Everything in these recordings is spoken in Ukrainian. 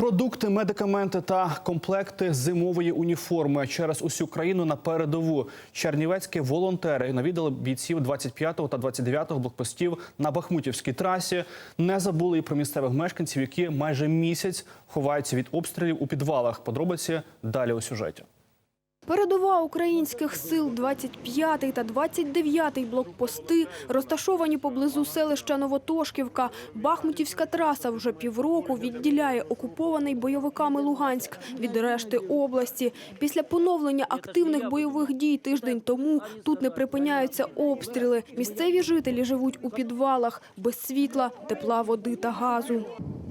Продукти, медикаменти та комплекти зимової уніформи через усю країну на передову. Чернівецькі волонтери навідали бійців 25-го та 29-го блокпостів на Бахмутівській трасі. Не забули і про місцевих мешканців, які майже місяць ховаються від обстрілів у підвалах. Подробиці далі у сюжеті. Передова українських сил 25-й та 29-й блокпости розташовані поблизу селища Новотошківка. Бахмутівська траса вже півроку відділяє окупований бойовиками Луганськ від решти області. Після поновлення активних бойових дій тиждень тому тут не припиняються обстріли. Місцеві жителі живуть у підвалах без світла, тепла, води та газу.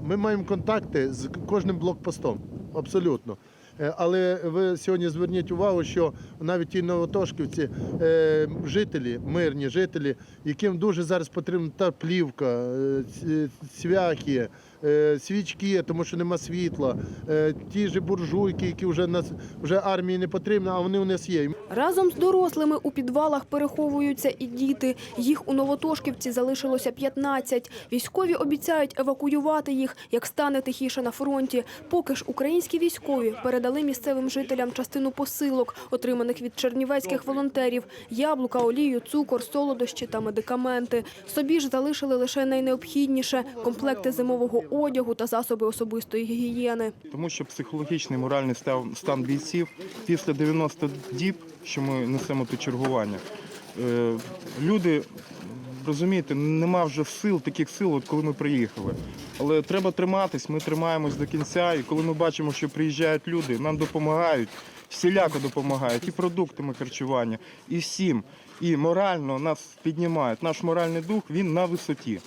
Ми маємо контакти з кожним блокпостом, абсолютно. Е, Але ви сьогодні зверніть увагу, що навіть ті новотошківці, е, жителі, мирні жителі, яким дуже зараз потрібна та плівка, е, цвяхи, свічки, тому що нема світла, ті ж буржуйки, які вже нас вже армії не потрібні, а вони у нас є. Разом з дорослими у підвалах переховуються і діти. Їх у Новотошківці залишилося 15. Військові обіцяють евакуювати їх, як стане тихіше на фронті. Поки ж українські військові передали місцевим жителям частину посилок, отриманих від чернівецьких волонтерів: яблука, олію, цукор, солодощі та медикаменти. Собі ж залишили лише найнеобхідніше комплекти зимового одягу та засоби особистої гігієни. Тому що психологічний моральний стан бійців після 90 діб, що ми несемо тут чергування, е, люди. Розумієте, нема вже сил, таких сил, от коли ми приїхали. Але треба триматись, ми тримаємось до кінця. І коли ми бачимо, що приїжджають люди, нам допомагають, всіляко допомагають, і продуктами харчування, і всім. І морально нас піднімають. Наш моральний дух він на висоті.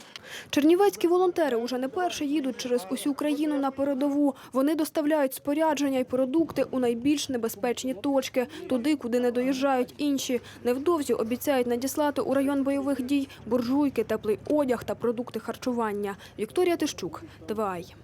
Чернівецькі волонтери уже не перше їдуть через усю країну на передову. Вони доставляють спорядження і продукти у найбільш небезпечні точки, туди, куди не доїжджають інші. Невдовзі обіцяють надіслати у район бойових дій буржуйки, теплий одяг та продукти харчування. Вікторія Тищук, ТВАЙ.